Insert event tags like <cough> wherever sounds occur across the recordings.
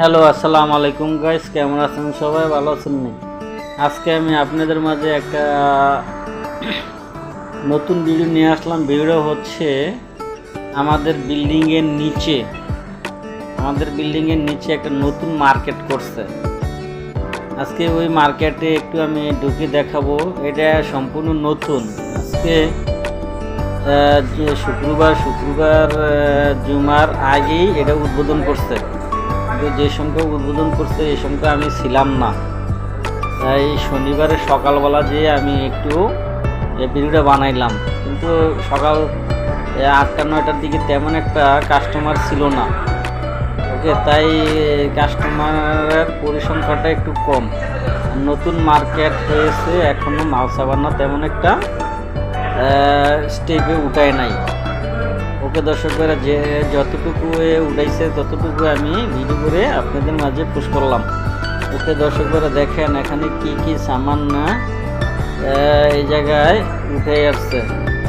Hello, আসসালামু আলাইকুম guys কেমন আছেন সবাই? ভালো আছেন আজকে আমি আপনাদের মাঝে একটা <coughs> নতুন ভিডিও নিয়ে আসলাম। ভিডিও হচ্ছে আমাদের বিল্ডিংয়ের নিচে, আমাদের বিল্ডিংয়ের নিচে একটা নতুন মার্কেট করছে। আজকে ওই মার্কেটে একটু আমি ঢুকে দেখাবো। এটা সম্পূর্ণ নতুন। আজকে যে শুক্রবার শুক্রবার জুমার আগেই এটা উদ্বোধন করছে। যে সময় উদ্বোধন করছে, এই সময় আমি ছিলাম না। তাই শনিবারে সকালবেলা যেয়ে আমি একটু ভিডিওটা বানাইলাম। কিন্তু সকাল আটটা, নয়টার দিকে তেমন একটা কাস্টমার ছিল না। ওকে, তাই কাস্টমারের পরিসংখ্যাটা একটু কম। নতুন মার্কেট হয়েছে এখনও মাল সাবান্না তেমন একটা স্টেপে উঠায় নাই। ওকে দর্শকরা, যে যতটুকু উঠাইছে, ততটুকু আমি ভিডিও করে আপনাদের মাঝে পোস্ট করলাম। ওকে দর্শকরা দেখেন, এখানে কি কি সামান না এই জায়গায় উঠে আসছে।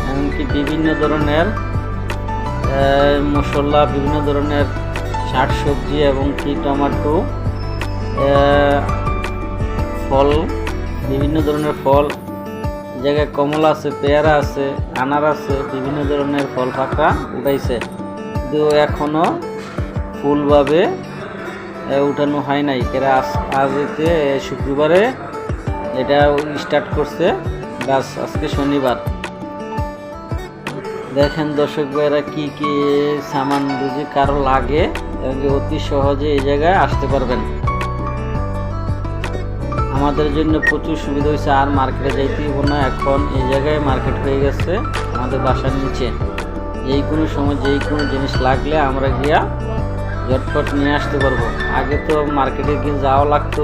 এমনকি বিভিন্ন ধরনের মশলা, বিভিন্ন ধরনের শাক সবজি এবং কি টমেটো ফল, বিভিন্ন ধরনের ফল জায়গায় কমলা আছে, পেয়ারা আছে, আনার আছে, বিভিন্ন ধরনের ফল ফাঁকা উঠাইছে। কিন্তু এখনও ফুলভাবে উঠানো হয় নাই। কেরা আজ আজ এতে শুক্রবারে এটা স্টার্ট করছে। গাছ আজকে শনিবার। দেখেন দর্শক ভাইরা কি কি সামান যদি কারও লাগে অতি সহজে এই জায়গায় আসতে পারবেন। আমাদের জন্য প্রচুর সুবিধা হয়েছে, আর মার্কেটে যাইতে না। এখন এই জায়গায় মার্কেট হয়ে গেছে, আমাদের বাসার নিচে। যেই কোনো সময় যেই কোনো জিনিস লাগলে আমরা গিয়া ঝটপট নিয়ে আসতে পারব। আগে তো মার্কেটে গিয়ে যাওয়া লাগতো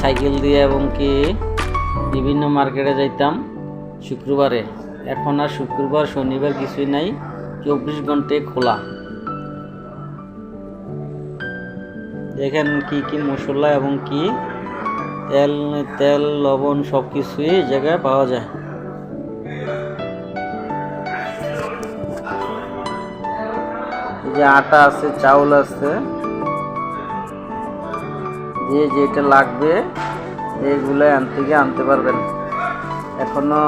সাইকেল দিয়ে এবং কি বিভিন্ন মার্কেটে যাইতাম শুক্রবারে। এখন আর শুক্রবার, শনিবার কিছুই নাই, চব্বিশ ঘন্টায় খোলা। দেখেন কি কি মশলা এবং কি তেল তেল, লবণ সব কিছুই এই জায়গায় পাওয়া যায়। যে আটা আছে, চাউল আছে, যে যেটা লাগবে এইগুলো আনতে গিয়ে আনতে পারবেন। এখনও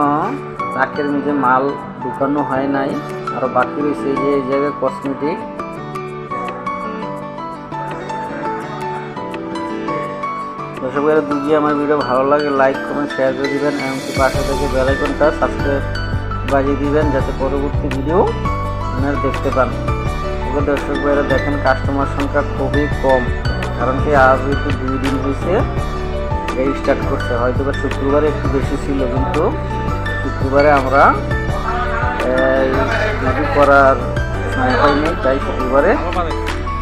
ট্রাকের মধ্যে মাল ঢুকানো হয় নাই, আর বাকি রয়েছে যে, এই জায়গায় কসমেটিক দর্শক ভাইরা যদি আমার ভিডিও ভালো লাগে লাইক কমেন্ট শেয়ার করে দিবেন এমনকি পাশে থেকে বেলাইকনটা সাবস্ক্রাইব বাজিয়ে দিবেন যাতে পরবর্তী ভিডিও আপনারা দেখতে পান। ওকে দর্শক ভাইরা, দেখেন কাস্টমার সংখ্যা খুবই কম, কারণ কি আজ একটু দুই দিন হয়েছে, এই স্টার্ট করছে। হয়তো বা শুক্রবারে একটু বেশি ছিল, কিন্তু শুক্রবারে আমরা ভিডিও করার সময় পাইনি তাই শুক্রবারে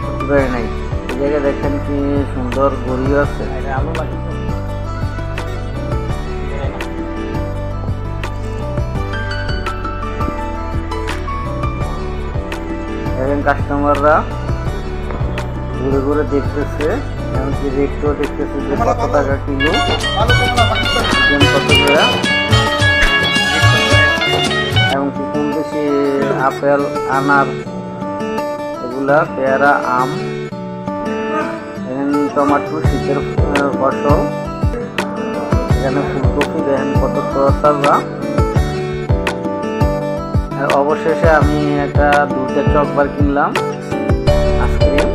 শুক্রবারে নাই। জায়গায় দেখেন কি সুন্দর গড়িও আছে। কাস্টমাররা ঘুরে ঘুরে দেখতেছে এমনকি রেটও দেখতেছে যে কত টাকা কিলো। চিকেন কত এমনকি কম বেশি আপেল, আনার, এগুলা, পেয়ারা, আম। টমাটো শীতের ফসল। এখানে ফুলকপি দেখেন কত তরতাজা অবশেষে আমি একটা দুধের চকবার কিনলাম, আইসক্রিম।